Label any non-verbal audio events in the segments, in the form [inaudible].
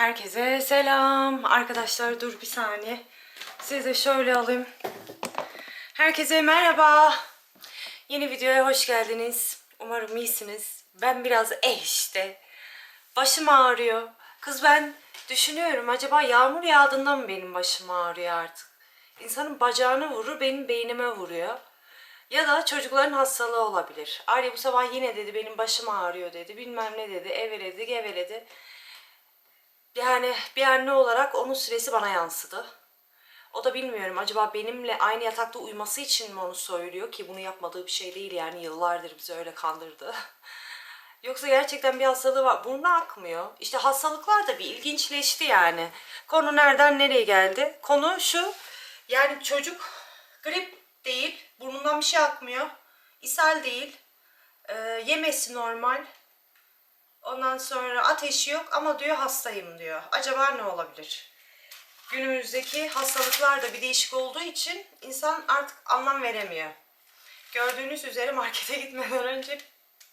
Herkese selam. Arkadaşlar dur bir saniye. Sizi de şöyle alayım. Herkese merhaba. Yeni videoya hoş geldiniz. Umarım iyisiniz. Ben biraz eh işte. Başım ağrıyor. Kız ben düşünüyorum acaba yağmur yağdığında mı benim başım ağrıyor artık? İnsanın bacağına vurur benim beynime vuruyor. Ya da çocukların hastalığı olabilir. Arya bu sabah yine dedi benim başım ağrıyor dedi. Bilmem ne dedi. Eveledi geveledi. Yani bir anne olarak onun süresi bana yansıdı. O da bilmiyorum acaba benimle aynı yatakta uyuması için mi onu söylüyor ki bunu yapmadığı bir şey değil yani yıllardır bizi öyle kandırdı. [laughs] Yoksa gerçekten bir hastalığı var. Burnu akmıyor. İşte hastalıklar da bir ilginçleşti yani. Konu nereden nereye geldi? Konu şu. Yani çocuk grip değil. Burnundan bir şey akmıyor. ishal değil. Ee, yemesi normal. Ondan sonra ateşi yok ama diyor hastayım diyor. Acaba ne olabilir? Günümüzdeki hastalıklar da bir değişik olduğu için insan artık anlam veremiyor. Gördüğünüz üzere markete [laughs] gitmeden önce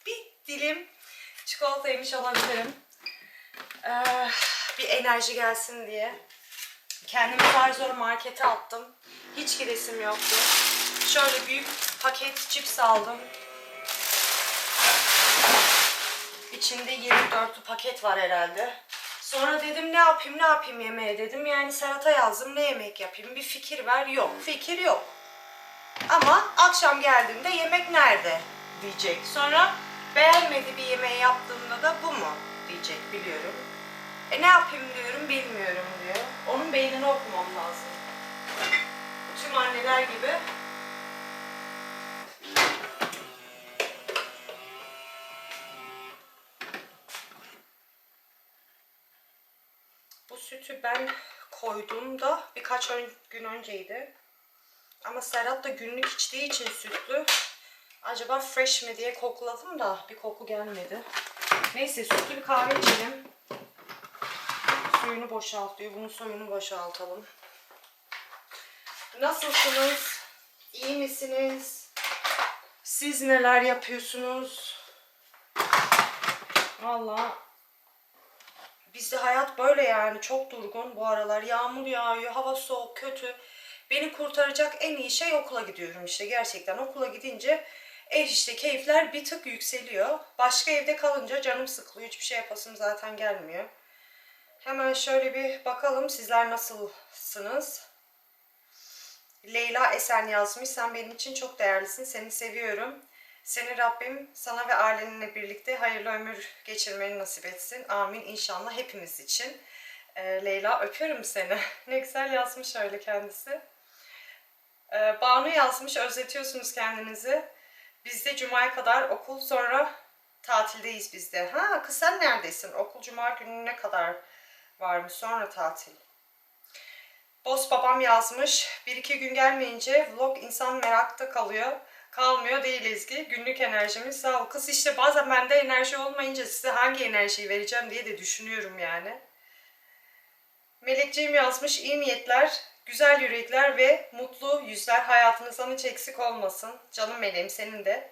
bir dilim çikolata yemiş olabilirim. Ee, bir enerji gelsin diye. Kendimi zar zor markete attım. Hiç gidesim yoktu. Şöyle büyük paket cips aldım. İçinde 24 paket var herhalde. Sonra dedim ne yapayım ne yapayım yemeğe dedim. Yani Serhat'a yazdım ne yemek yapayım bir fikir ver. Yok fikir yok. Ama akşam geldiğinde yemek nerede diyecek. Sonra beğenmedi bir yemeği yaptığımda da bu mu diyecek biliyorum. E ne yapayım diyorum bilmiyorum diyor. Onun beynini okumam lazım. Tüm anneler gibi sütü ben koyduğumda birkaç ön- gün önceydi. Ama Serhat da günlük içtiği için sütlü. Acaba fresh mi diye kokladım da bir koku gelmedi. Neyse sütlü bir kahve içelim. Suyunu boşaltıyor. Bunun suyunu boşaltalım. Nasılsınız? İyi misiniz? Siz neler yapıyorsunuz? Vallahi Bizde hayat böyle yani çok durgun bu aralar. Yağmur yağıyor, hava soğuk, kötü. Beni kurtaracak en iyi şey okula gidiyorum işte gerçekten. Okula gidince ev işte keyifler bir tık yükseliyor. Başka evde kalınca canım sıkılıyor. Hiçbir şey yapasım zaten gelmiyor. Hemen şöyle bir bakalım sizler nasılsınız? Leyla Esen yazmış. Sen benim için çok değerlisin. Seni seviyorum. Seni Rabbim sana ve ailenle birlikte hayırlı ömür geçirmeni nasip etsin. Amin inşallah hepimiz için. Ee, Leyla öpüyorum seni. [laughs] ne güzel yazmış öyle kendisi. Ee, Banu yazmış özletiyorsunuz kendinizi. Bizde Cuma'ya kadar okul sonra tatildeyiz bizde. Ha kız sen neredesin? Okul Cuma gününe kadar varmış sonra tatil. Boss babam yazmış. Bir iki gün gelmeyince vlog insan merakta kalıyor. Kalmıyor değil Ezgi. Günlük enerjimiz sağ ol. Kız işte bazen bende enerji olmayınca size hangi enerjiyi vereceğim diye de düşünüyorum yani. Melekciğim yazmış iyi niyetler, güzel yürekler ve mutlu yüzler hayatınızdan hiç eksik olmasın. Canım meleğim senin de.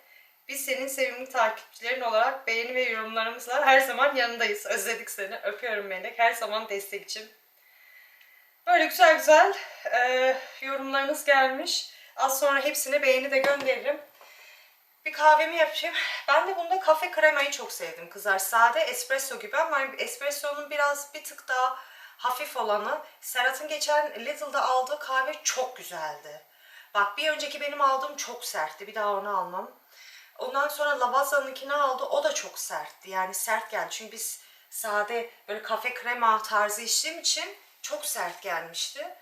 Biz senin sevimli takipçilerin olarak beğeni ve yorumlarımızla her zaman yanındayız. Özledik seni. Öpüyorum Melek. Her zaman destekçim. Böyle güzel güzel e, yorumlarınız gelmiş. Az sonra hepsine beğeni de gönderirim. Bir kahvemi yapayım. Ben de bunda kafe kremayı çok sevdim kızlar. Sade espresso gibi ama espresso'nun biraz bir tık daha hafif olanı. Serhat'ın geçen Little'da aldığı kahve çok güzeldi. Bak bir önceki benim aldığım çok sertti. Bir daha onu almam. Ondan sonra Lavaza'nınkini aldı. O da çok sertti. Yani sert geldi. Çünkü biz sade böyle kafe krema tarzı içtiğim için çok sert gelmişti.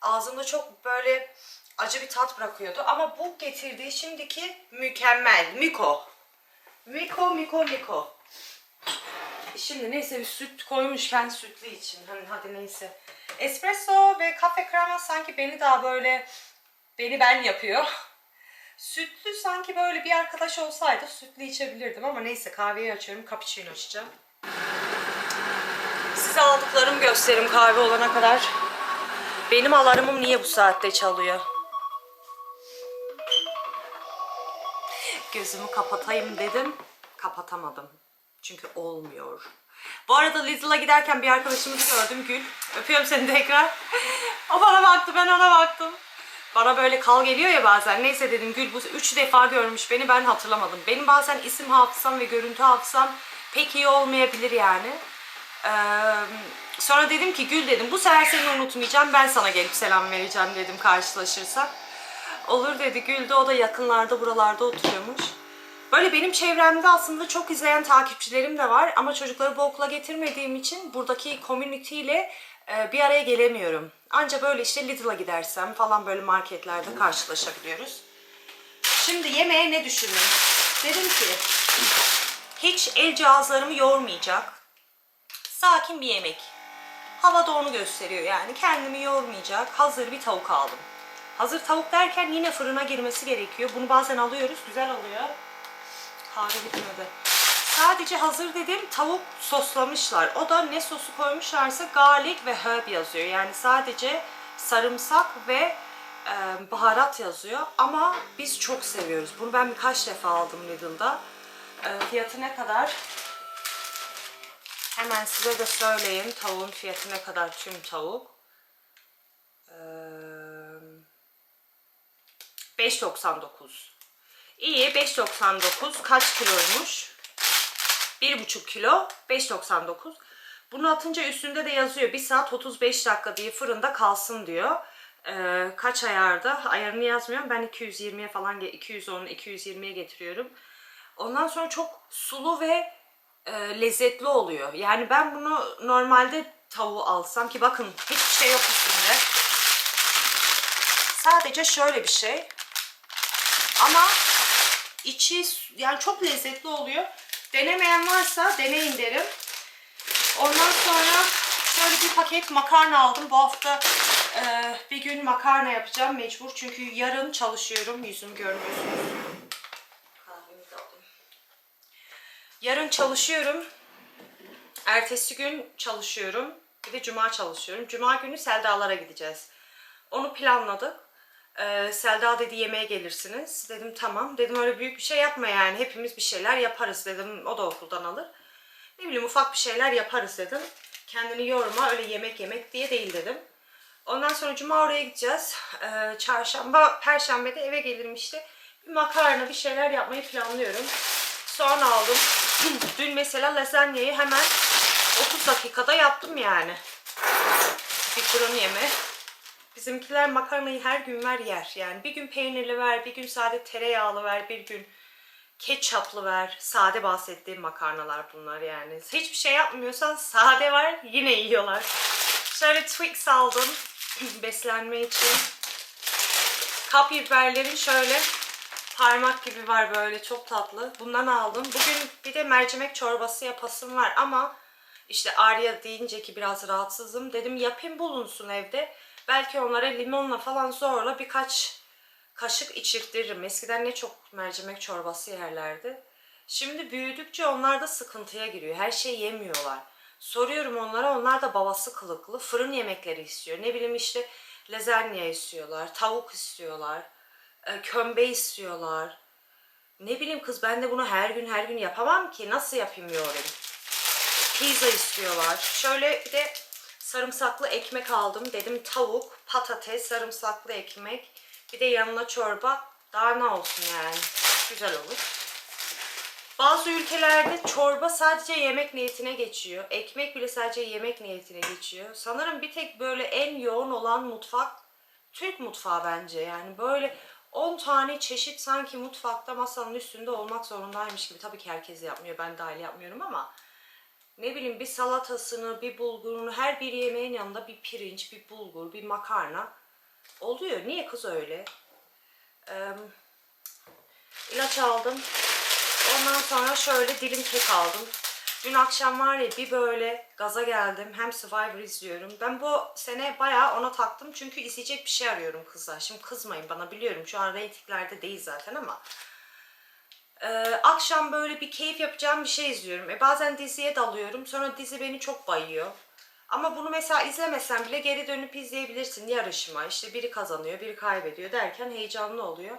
Ağzımda çok böyle acı bir tat bırakıyordu. Ama bu getirdiği şimdiki mükemmel. Miko. Miko, Miko, Miko. Şimdi neyse bir süt koymuşken sütlü için. Hani hadi neyse. Espresso ve kafe krema sanki beni daha böyle beni ben yapıyor. Sütlü sanki böyle bir arkadaş olsaydı sütlü içebilirdim ama neyse kahveyi açıyorum. Cappuccino açacağım. Size aldıklarım gösterim kahve olana kadar. Benim alarmım niye bu saatte çalıyor? Gözümü kapatayım dedim. Kapatamadım. Çünkü olmuyor. Bu arada Lidl'a giderken bir arkadaşımızı gördüm Gül. Öpüyorum seni tekrar. [laughs] o bana baktı ben ona baktım. Bana böyle kal geliyor ya bazen. Neyse dedim Gül bu üç defa görmüş beni ben hatırlamadım. Benim bazen isim hafızam ve görüntü hafızam pek iyi olmayabilir yani. Ee, sonra dedim ki Gül dedim bu sefer seni unutmayacağım ben sana gelip selam vereceğim dedim karşılaşırsak. Olur dedi Gül de o da yakınlarda buralarda oturuyormuş. Böyle benim çevremde aslında çok izleyen takipçilerim de var ama çocukları bu okula getirmediğim için buradaki community ile e, bir araya gelemiyorum. Anca böyle işte Lidl'a gidersem falan böyle marketlerde karşılaşabiliyoruz. Şimdi yemeğe ne düşündüm? Dedim ki hiç el cihazlarımı yormayacak. Sakin bir yemek. Hava da onu gösteriyor yani. Kendimi yormayacak hazır bir tavuk aldım. Hazır tavuk derken yine fırına girmesi gerekiyor. Bunu bazen alıyoruz. Güzel oluyor. Kahve bitmedi. Sadece hazır dedim tavuk soslamışlar. O da ne sosu koymuşlarsa garlic ve herb yazıyor. Yani sadece sarımsak ve e, baharat yazıyor. Ama biz çok seviyoruz. Bunu ben birkaç defa aldım Lidl'da. E, fiyatı ne kadar? Hemen size de söyleyeyim tavuğun fiyatı ne kadar tüm tavuk. Ee, 5.99. İyi 5.99 kaç kiloymuş? 1,5 kilo 5.99. Bunu atınca üstünde de yazıyor 1 saat 35 dakika diye fırında kalsın diyor. Ee, kaç ayarda? Ayarını yazmıyorum. Ben 220'ye falan 210 220'ye getiriyorum. Ondan sonra çok sulu ve e, lezzetli oluyor. Yani ben bunu normalde tavuğu alsam ki bakın hiçbir şey yok üstünde. Sadece şöyle bir şey. Ama içi yani çok lezzetli oluyor. Denemeyen varsa deneyin derim. Ondan sonra şöyle bir paket makarna aldım. Bu hafta e, bir gün makarna yapacağım mecbur. Çünkü yarın çalışıyorum. Yüzümü görmüyorsunuz. Yarın çalışıyorum. Ertesi gün çalışıyorum. Bir de cuma çalışıyorum. Cuma günü Selda'lara gideceğiz. Onu planladık. Ee, Selda dedi yemeğe gelirsiniz. Dedim tamam. Dedim öyle büyük bir şey yapma yani. Hepimiz bir şeyler yaparız dedim. O da okuldan alır. Ne bileyim ufak bir şeyler yaparız dedim. Kendini yorma öyle yemek yemek diye değil dedim. Ondan sonra cuma oraya gideceğiz. Ee, çarşamba, perşembe de eve gelirim işte. Bir makarna bir şeyler yapmayı planlıyorum. Soğan aldım. [clears throat] Dün mesela lazanyayı hemen 30 dakikada yaptım yani. Bir fırın yeme. Bizimkiler makarnayı her gün ver yer. Yani bir gün peynirli ver, bir gün sade tereyağlı ver, bir gün ketçaplı ver. Sade bahsettiğim makarnalar bunlar yani. Hiçbir şey yapmıyorsan sade var yine yiyorlar. Şöyle Twix aldım [clears throat] beslenme için. Kapya biberlerin şöyle parmak gibi var böyle çok tatlı. Bundan aldım. Bugün bir de mercimek çorbası yapasım var ama işte Arya deyince ki biraz rahatsızım. Dedim yapayım bulunsun evde. Belki onlara limonla falan zorla birkaç kaşık içirtirim. Eskiden ne çok mercimek çorbası yerlerdi. Şimdi büyüdükçe onlar da sıkıntıya giriyor. Her şeyi yemiyorlar. Soruyorum onlara onlar da babası kılıklı. Fırın yemekleri istiyor. Ne bileyim işte lazanya istiyorlar. Tavuk istiyorlar. e, Kömbe istiyorlar. Ne bileyim kız ben de bunu her gün her gün yapamam ki. Nasıl yapayım yoğurayım? Pizza istiyorlar. Şöyle bir de sarımsaklı ekmek aldım. Dedim tavuk, patates, sarımsaklı ekmek. Bir de yanına çorba. Daha ne olsun yani. Güzel olur. Bazı ülkelerde çorba sadece yemek niyetine geçiyor. Ekmek bile sadece yemek niyetine geçiyor. Sanırım bir tek böyle en yoğun olan mutfak Türk mutfağı bence. Yani böyle 10 tane çeşit sanki mutfakta masanın üstünde olmak zorundaymış gibi. Tabii ki herkes yapmıyor. Ben dahil yapmıyorum ama ne bileyim bir salatasını, bir bulgurunu, her bir yemeğin yanında bir pirinç, bir bulgur, bir makarna oluyor. Niye kız öyle? Ee, ilaç aldım. Ondan sonra şöyle dilim kek aldım. Dün akşam var ya bir böyle gaza geldim. Hem Survivor izliyorum. Ben bu sene bayağı ona taktım. Çünkü izleyecek bir şey arıyorum kızlar. Şimdi kızmayın bana biliyorum. Şu an reytinglerde değil zaten ama. Ee, akşam böyle bir keyif yapacağım bir şey izliyorum. E, bazen diziye dalıyorum. Sonra dizi beni çok bayıyor. Ama bunu mesela izlemesen bile geri dönüp izleyebilirsin yarışma. İşte biri kazanıyor, biri kaybediyor derken heyecanlı oluyor.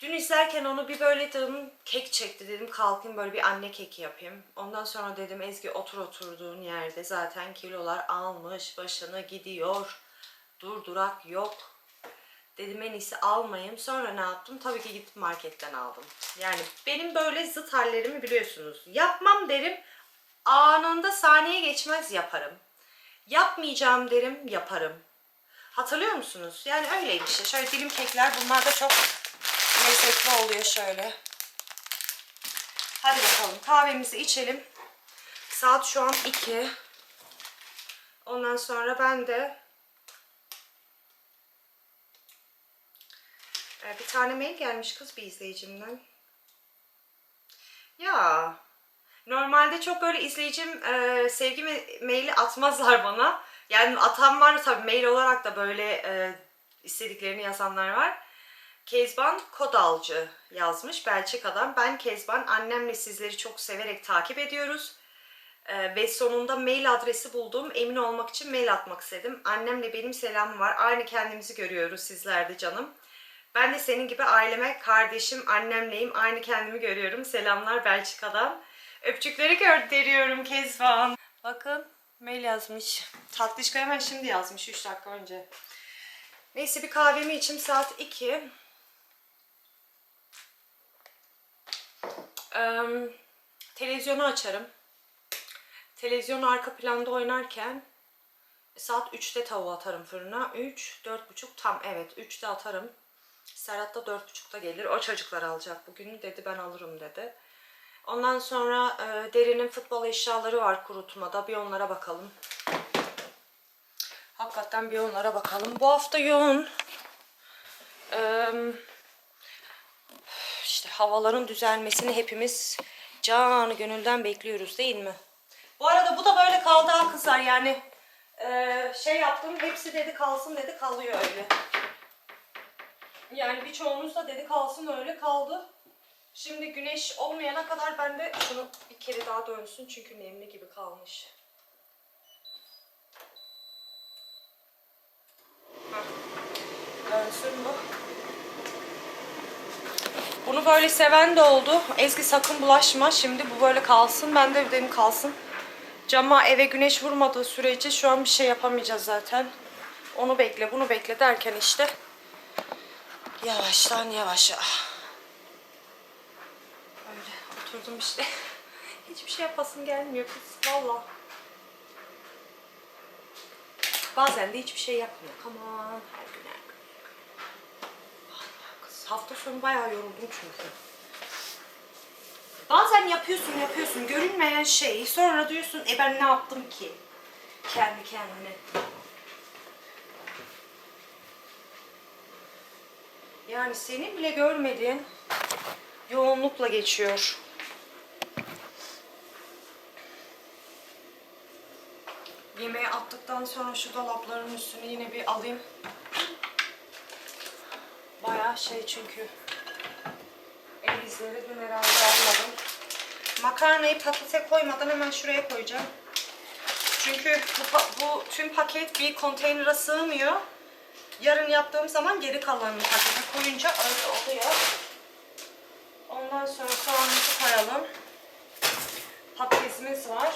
Dün izlerken onu bir böyle dedim kek çekti dedim kalkayım böyle bir anne keki yapayım. Ondan sonra dedim Ezgi otur oturduğun yerde zaten kilolar almış başını gidiyor. Durdurak yok. Dedim en iyisi almayayım. Sonra ne yaptım? Tabii ki gidip marketten aldım. Yani benim böyle zıt hallerimi biliyorsunuz. Yapmam derim. Anında saniye geçmez yaparım. Yapmayacağım derim yaparım. Hatırlıyor musunuz? Yani öyleydi işte. Şöyle dilim kekler bunlar da çok lezzetli oluyor şöyle. Hadi bakalım kahvemizi içelim. Saat şu an 2. Ondan sonra ben de bir tane mail gelmiş kız bir izleyicimden. Ya normalde çok böyle izleyicim e, sevgi maili atmazlar bana. Yani atan var tabii mail olarak da böyle e, istediklerini yazanlar var. Kezban Kodalcı yazmış Belçika'dan. Ben Kezban annemle sizleri çok severek takip ediyoruz. Ee, ve sonunda mail adresi buldum. Emin olmak için mail atmak istedim. Annemle benim selamım var. Aynı kendimizi görüyoruz sizlerde canım. Ben de senin gibi aileme, kardeşim, annemleyim. Aynı kendimi görüyorum. Selamlar Belçika'dan. Öpücükleri gönderiyorum Kezban. Bakın mail yazmış. Tatlışka hemen şimdi yazmış 3 dakika önce. Neyse bir kahvemi içim saat 2. Ee, televizyonu açarım. Televizyonu arka planda oynarken saat 3'te tavuğu atarım fırına. 3, 4.30 tam evet 3'te atarım. Serhat da 4.30'da gelir. O çocuklar alacak bugün dedi ben alırım dedi. Ondan sonra e, derinin futbol eşyaları var kurutmada. Bir onlara bakalım. Hakikaten bir onlara bakalım. Bu hafta yoğun. Eee işte havaların düzelmesini hepimiz canı gönülden bekliyoruz değil mi? Bu arada bu da böyle kaldı kızlar yani eee, şey yaptım hepsi dedi kalsın dedi kalıyor öyle. Yani birçoğunuz da dedi kalsın öyle kaldı. Şimdi güneş olmayana kadar ben de şunu bir kere daha dönsün çünkü nemli gibi kalmış. Dönsün bu. Bunu böyle seven de oldu. Ezgi sakın bulaşma. Şimdi bu böyle kalsın. Ben de dedim kalsın. Cama eve güneş vurmadığı sürece şu an bir şey yapamayacağız zaten. Onu bekle, bunu bekle derken işte yavaştan yavaşa. Öyle oturdum işte. [laughs] Hiçbir şey yapasım gelmiyor kız. Valla. Bazen de hiçbir şey yapmıyor. Aman her gün her gün. Kız hafta sonu bayağı yoruldum çünkü. Bazen yapıyorsun yapıyorsun görünmeyen şeyi sonra diyorsun e ben ne yaptım ki? Kendi kendine. Yani senin bile görmediğin yoğunlukla geçiyor. Yemeği attıktan sonra şu dolapların üstünü yine bir alayım. Bayağı şey çünkü. El izleri dün herhalde almadım. Makarnayı patlete koymadan hemen şuraya koyacağım. Çünkü bu, bu tüm paket bir konteynere sığmıyor. Yarın yaptığım zaman geri kalanını pakete koyunca öyle oluyor. Ondan sonra soğanımızı koyalım. Patatesimiz var.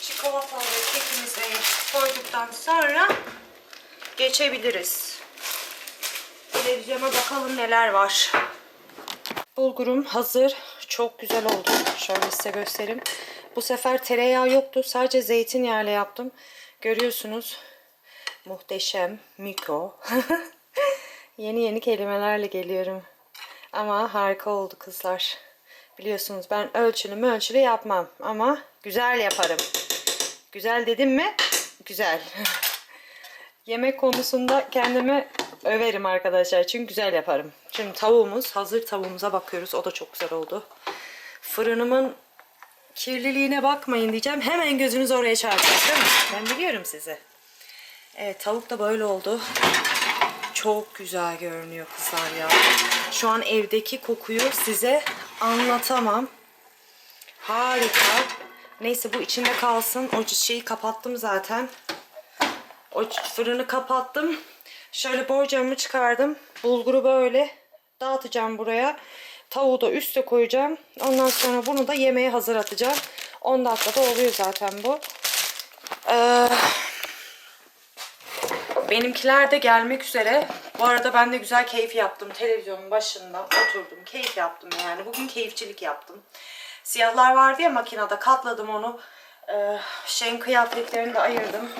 Çikolatalı ve kekimizi koyduktan sonra geçebiliriz. Televizyona bakalım neler var. Bulgurum hazır. Çok güzel oldu. Şöyle size göstereyim. Bu sefer tereyağı yoktu. Sadece zeytinyağıyla yaptım. Görüyorsunuz. Muhteşem. Miko. [laughs] yeni yeni kelimelerle geliyorum. Ama harika oldu kızlar. Biliyorsunuz ben ölçülü ölçülü yapmam. Ama güzel yaparım. Güzel dedim mi? Güzel. [laughs] Yemek konusunda kendimi överim arkadaşlar. Çünkü güzel yaparım. Şimdi tavuğumuz, hazır tavuğumuza bakıyoruz. O da çok güzel oldu. Fırınımın kirliliğine bakmayın diyeceğim. Hemen gözünüz oraya çarpacak değil mi? Ben biliyorum sizi. Evet tavuk da böyle oldu. Çok güzel görünüyor kızlar ya. Şu an evdeki kokuyu size anlatamam. Harika. Neyse bu içinde kalsın. O şeyi kapattım zaten. O fırını kapattım. Şöyle borcamımı çıkardım. Bulguru böyle dağıtacağım buraya. Tavuğu da üste koyacağım. Ondan sonra bunu da yemeğe hazır atacağım. 10 dakikada oluyor zaten bu. Ee, benimkiler de gelmek üzere. Bu arada ben de güzel keyif yaptım. Televizyonun başında oturdum. Keyif yaptım yani. Bugün keyifçilik yaptım. Siyahlar vardı ya makinede katladım onu. Ee, şeyin kıyafetlerini de ayırdım.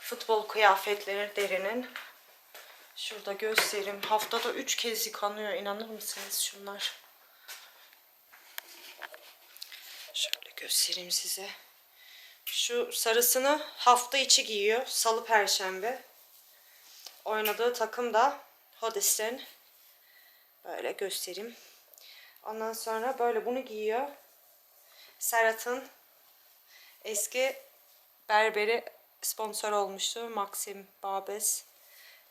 Futbol kıyafetleri derinin. Şurada göstereyim. Haftada 3 kez yıkanıyor. İnanır mısınız şunlar? Şöyle göstereyim size. Şu sarısını hafta içi giyiyor. Salı perşembe. Oynadığı takım da Hodes'ten. Böyle göstereyim. Ondan sonra böyle bunu giyiyor. Serhat'ın eski berberi sponsor olmuştu. Maxim Babes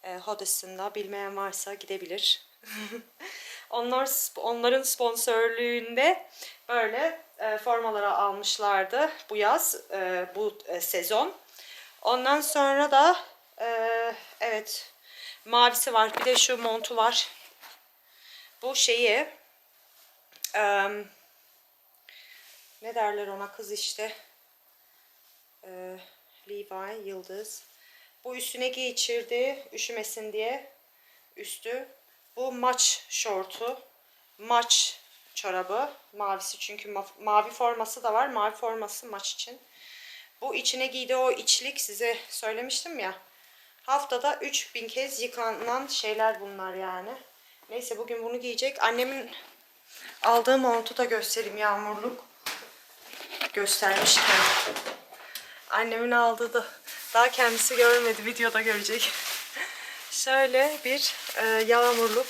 e, Hodes'ında bilmeyen varsa gidebilir. [laughs] Onlar onların sponsorluğunda böyle e, formaları almışlardı bu yaz, e, bu e, sezon. Ondan sonra da e, evet mavisi var. Bir de şu montu var. Bu şeyi ne derler ona kız işte. E, Levi Yıldız. Bu üstüne geçirdi üşümesin diye üstü. Bu maç şortu. Maç çorabı. Mavisi çünkü ma- mavi forması da var. Mavi forması maç için. Bu içine giydiği o içlik size söylemiştim ya. Haftada 3000 kez yıkanan şeyler bunlar yani. Neyse bugün bunu giyecek. Annemin aldığı montu da göstereyim yağmurluk. Göstermişken. Annemin aldığı da daha kendisi görmedi. Videoda görecek. [laughs] Şöyle bir e, yağmurluk.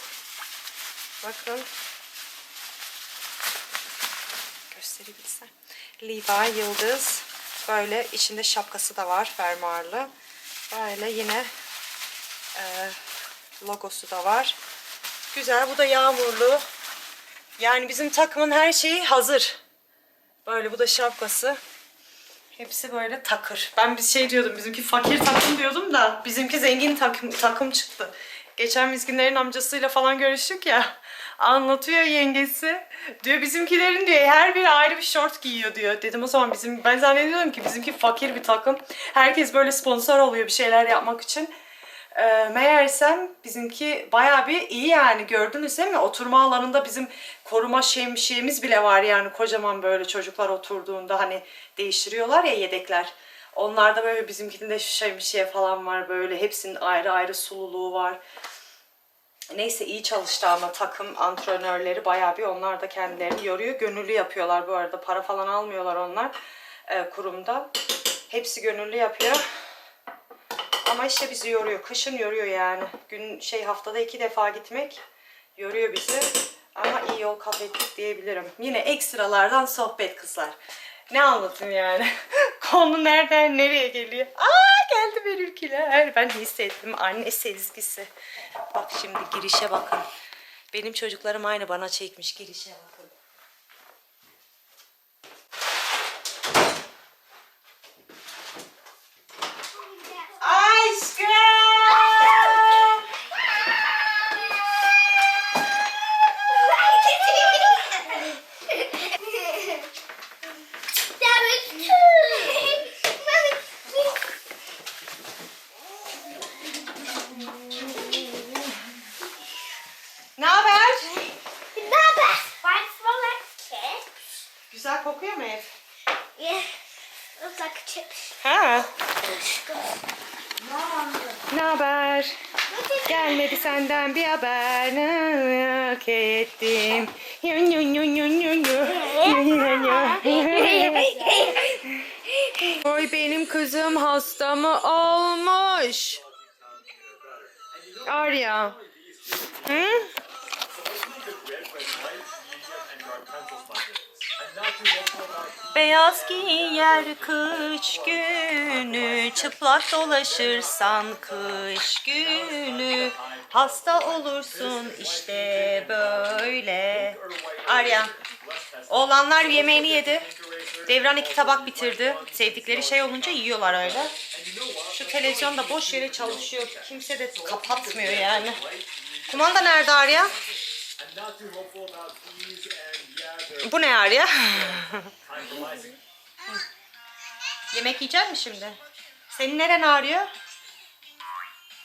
Bakın. Gösterebilsem. Levi Yıldız. Böyle içinde şapkası da var fermuarlı. Böyle yine e, logosu da var. Güzel. Bu da yağmurlu. Yani bizim takımın her şeyi hazır. Böyle bu da şapkası. Hepsi böyle takır. Ben bir şey diyordum, bizimki fakir takım diyordum da bizimki zengin takım, takım çıktı. Geçen miskinlerin amcasıyla falan görüştük ya. Anlatıyor yengesi. Diyor bizimkilerin diyor her biri ayrı bir şort giyiyor diyor. Dedim o zaman bizim ben zannediyordum ki bizimki fakir bir takım. Herkes böyle sponsor oluyor bir şeyler yapmak için. Ee, meğersem bizimki bayağı bir iyi yani gördünüz değil mi? Oturma alanında bizim koruma şemsiyemiz bile var yani kocaman böyle çocuklar oturduğunda hani değiştiriyorlar ya yedekler. Onlarda böyle bizimkinde şemsiye falan var böyle hepsinin ayrı ayrı sululuğu var. Neyse iyi çalıştı ama takım antrenörleri bayağı bir onlar da kendilerini yoruyor. Gönüllü yapıyorlar bu arada para falan almıyorlar onlar e, kurumda. Hepsi gönüllü yapıyor. Ama işte bizi yoruyor. Kışın yoruyor yani. Gün şey haftada iki defa gitmek yoruyor bizi. Ama iyi yol kat ettik diyebilirim. Yine ekstralardan sohbet kızlar. Ne anlatayım yani? [laughs] Konu nereden nereye geliyor? Aa geldi benimkiler. Ben hissettim anne sezgisi. Bak şimdi girişe bakın. Benim çocuklarım aynı bana çekmiş girişe bakın. Aşkım! Ne haber? Güzel kokuyor mu ev? Ha. Ne haber? Gelmedi senden bir haber. Merak ettim. Yun yun yun yun yun yun. Yun [laughs] yun yun. Oy benim kızım hasta mı olmuş? Arya. Hı? Beyaz giyer kış günü, çıplak dolaşırsan kış günü, hasta olursun işte böyle. Arya, oğlanlar yemeğini yedi. Devran iki tabak bitirdi. Sevdikleri şey olunca yiyorlar öyle. Şu televizyon da boş yere çalışıyor. Kimse de kapatmıyor yani. Kumanda nerede Arya? Bu ne Arya? tranquilizing. [laughs] Yemek yiyecek mi şimdi? Senin neren ağrıyor?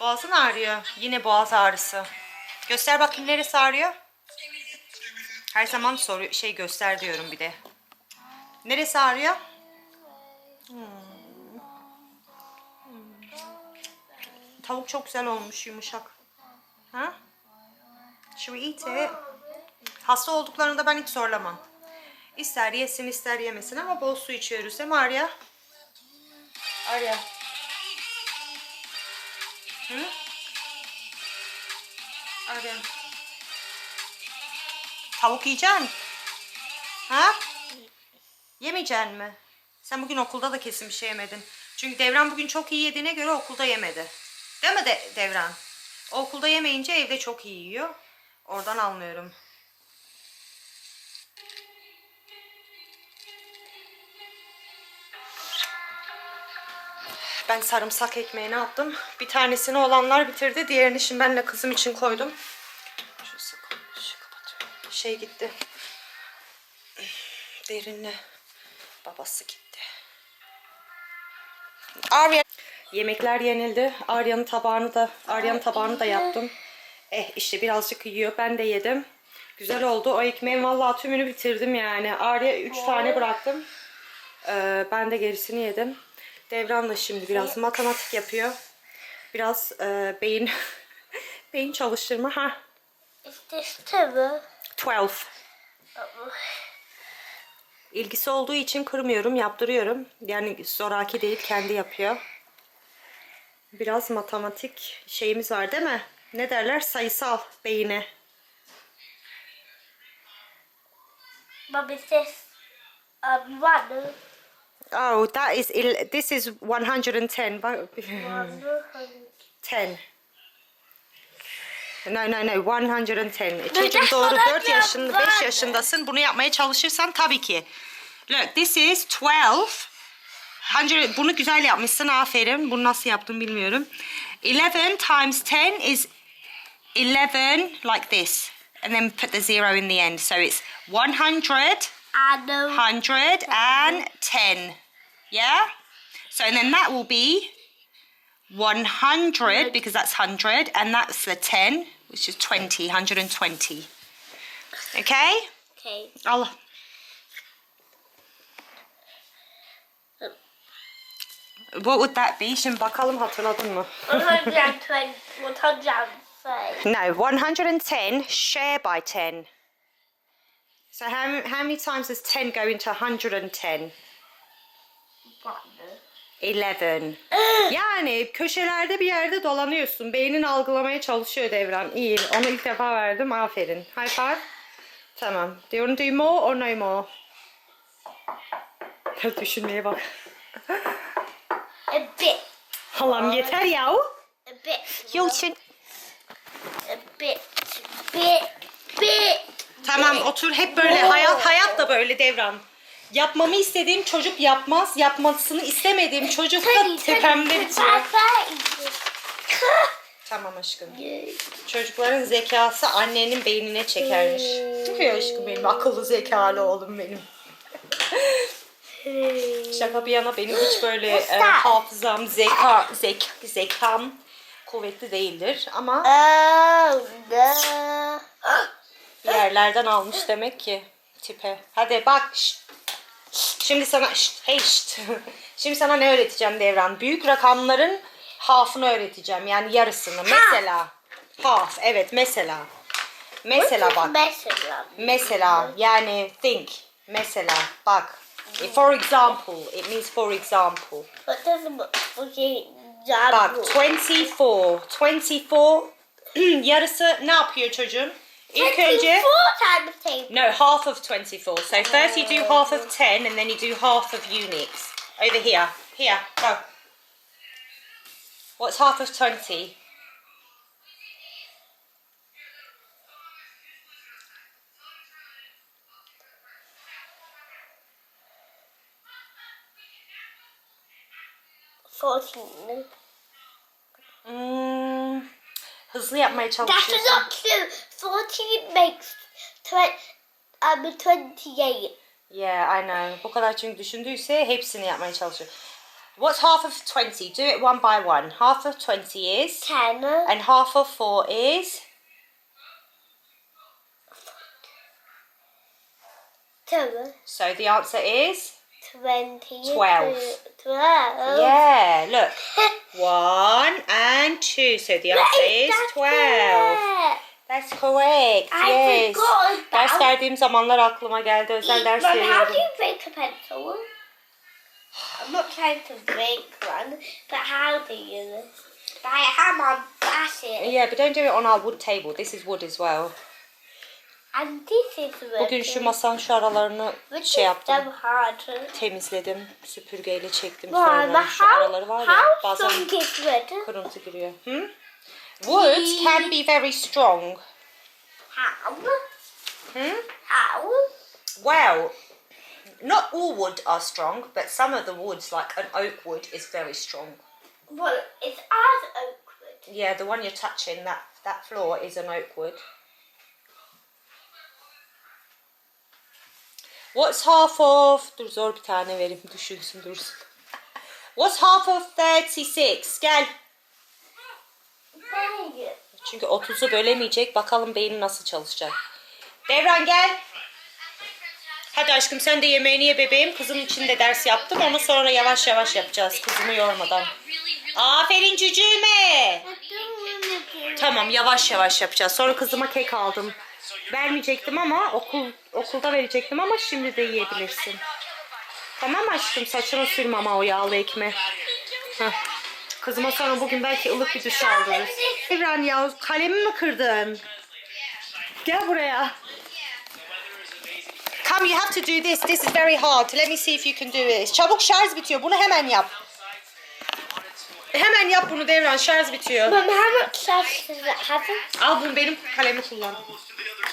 Boğazın ağrıyor. Yine boğaz ağrısı. Göster bakayım neresi ağrıyor? Her zaman soru şey göster diyorum bir de. Neresi ağrıyor? Hmm. Hmm. Tavuk çok güzel olmuş yumuşak. Ha? Should we eat it? Hasta olduklarında ben hiç zorlamam. İster yesin ister yemesin ama bol su içiyoruz değil mi Arya? Arya. Hı? Arya. Tavuk yiyeceksin? Ha? Yemeyeceksin mi? Sen bugün okulda da kesin bir şey yemedin. Çünkü Devran bugün çok iyi yediğine göre okulda yemedi. Değil mi de Devran? Okulda yemeyince evde çok iyi yiyor. Oradan anlıyorum. Ben sarımsak ekmeğini attım. Bir tanesini olanlar bitirdi. Diğerini şimdi benle kızım için koydum. Şu sık. Şey gitti. Derinle babası gitti. Arya Yemekler yenildi. Arya'nın tabağını da Arya'nın tabağını da yaptım. Eh işte birazcık yiyor. Ben de yedim. Güzel oldu. O ekmeğin vallahi tümünü bitirdim yani. Arya 3 tane bıraktım. Ee, ben de gerisini yedim. Devran da şimdi biraz matematik yapıyor. Biraz e, beyin [laughs] beyin çalıştırma. Ha, Is this two? 12. İlgisi olduğu için kırmıyorum, yaptırıyorum. Yani zoraki değil, kendi yapıyor. Biraz matematik şeyimiz var değil mi? Ne derler? Sayısal beyine. İs this um one? Oh, that is this is 110. Bak- One 10. [laughs] No no no 110. Çocuğum doğru what I 4 yaşında 5 yaptım. yaşındasın. Bunu yapmaya çalışırsan tabii ki. Look this is 12. 100, bunu güzel yapmışsın aferin. Bunu nasıl yaptım bilmiyorum. 11 times 10 is 11 like this. And then put the zero in the end. So it's 100, I know. Um, 100 and 10. Yeah? So and then that will be 100 because that's 100 and that's the 10 which is 20, 120. Okay? Okay. Al. What would that be? Şimdi bakalım hatırladın mı? 120, [laughs] 130. No, 110 share by 10. So how, how many times does 10 go into 110? One. 11. [gasps] Yani köşelerde bir yerde dolanıyorsun. Beynin algılamaya çalışıyor Devran. İyi. Onu ilk defa verdim. Aferin. High five. Tamam. Do you want to do more or no more? Düşünmeye bak. A bit. Allah'ım yeter ya. A bit. Yolçun. Bit. Bit. Bit. Tamam otur hep böyle hayat hayat da böyle Devran. Yapmamı istediğim çocuk yapmaz. Yapmasını istemediğim çocuk da tepemde bitiyor. Tamam aşkım. Çocukların zekası annenin beynine çekermiş. Tüh aşkım benim akıllı zekalı oğlum benim. Şaka bir yana benim hiç böyle e, hafızam, zeka, zek, zekam kuvvetli değildir. Ama bir yerlerden almış demek ki tipe. Hadi bak. şşt. Şimdi sana şşt, hey şşt. [laughs] Şimdi sana ne öğreteceğim Devran? Büyük rakamların half'ını öğreteceğim. Yani yarısını. Mesela half. Evet mesela. Mesela bak. Mesela. Mesela yani think. Mesela bak. For example. It means for example. What does Bak 24. 24 yarısı ne yapıyor? İlk önce Four times table. no half of 24. So first you do half of 10 and then you do half of units. Over here. Here. Go. What's half of 20? Fourteen. Mm, Hızlı yapmaya That's çalışıyorsun. not true. 14 makes um, 28. Yeah, I know. Bu kadar çünkü düşündüyse hepsini yapmaya çalışıyor. What's half of 20? Do it one by one. Half of 20 is 10. and half of 4 is 2. so the answer is 20. Twelve. 12. yeah, look. [laughs] 1 and 2. So the answer is 12. That's correct. I yes. forgot Ders about- verdiğim zamanlar aklıma geldi. Özel ders how do veriyordum. you break a pencil? I'm not trying to break one, but how do you? By a hammer, bash it. Yeah, but don't do it on our wood table. This is wood as well. And this is wood. Bugün şu masanın şu aralarını şey is yaptım. Temizledim. Süpürgeyle çektim sonra. Şu araları var ya bazen kırıntı giriyor. Hı? Wood can be very strong. How? Hı? How? Well, not all wood are strong, but some of the woods, like an oak wood, is very strong. Well, it's ours oak wood. Yeah, the one you're touching, that that floor is an oak wood. What's half of... Dur zor bir tane vereyim [laughs] düşünsün dursun. What's half of 36? Gel. Çünkü 30'u bölemeyecek. Bakalım beyni nasıl çalışacak. Devran gel. Hadi aşkım sen de yemeğini ye bebeğim. Kızım için de ders yaptım. Onu sonra yavaş yavaş yapacağız. Kızımı yormadan. Aferin cücüğüme. Tamam yavaş yavaş yapacağız. Sonra kızıma kek aldım. Vermeyecektim ama okul okulda verecektim ama şimdi de yiyebilirsin. Tamam aşkım saçını sürme ama o yağlı ekme. Heh. Kızıma sonra bugün belki ılık bir duş aldırırız. İbrahim ya kalemi mi kırdın? Gel buraya. Come you have to do this. This is very hard. Let me see if you can do it. Çabuk şarj bitiyor. Bunu hemen yap. Hemen yap bunu Devran. Şarj bitiyor. Sauce does it have? Al bunu benim kalemi kullan.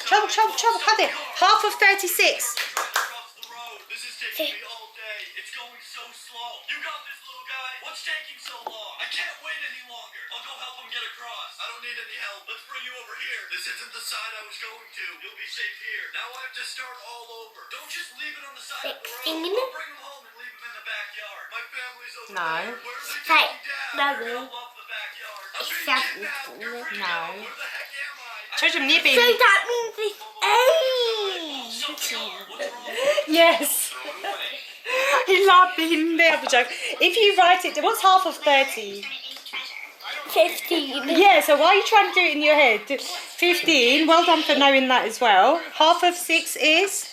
Çabuk çabuk çabuk hadi. Half of 36. Across This isn't the side I was going to. You'll be safe here. Now I have to start all over. Don't just leave it on the side of the road. I'll bring him home and leave him in the backyard. My family's over No. there. Where are they Hey, taking no, Dad? no. Help off the backyard. I'm being Exactly. kidnapped. You're freaking No. out. Where the heck am I? Çocuğum niye So that means it's eight. Yes. İlla beyninde yapacak. If you write it, what's half of 30? Fifteen. [laughs] Yeah, so why are you trying to do it in your head? 15, well done for knowing that as well. Half of 6 is?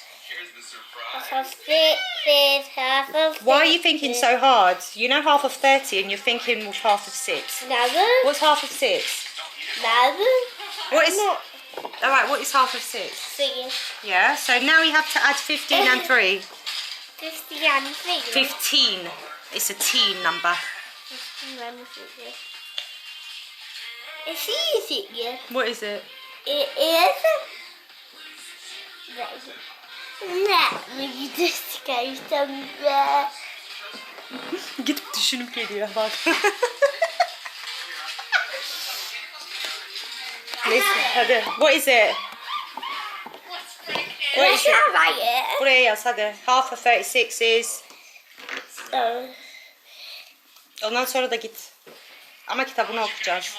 Half of six is half of Why are you thinking so hard? You know half of 30 and you're thinking with half of 6. Never. What's half of 6? Never. What is... Not. Alright, what is half of 6? Three. Yeah, so now you have to add 15 and 3. Fifty and three. 15. It's a teen number. Fifty and three. It's easy. Yeah. What is it? It is. Let me just go somewhere. Gidip düşünüp geliyor bak. Neyse hadi. What is it? What is it? Buraya yaz hadi. Half of 36 is... So, Ondan sonra da git. Ama kitabını okuyacağız.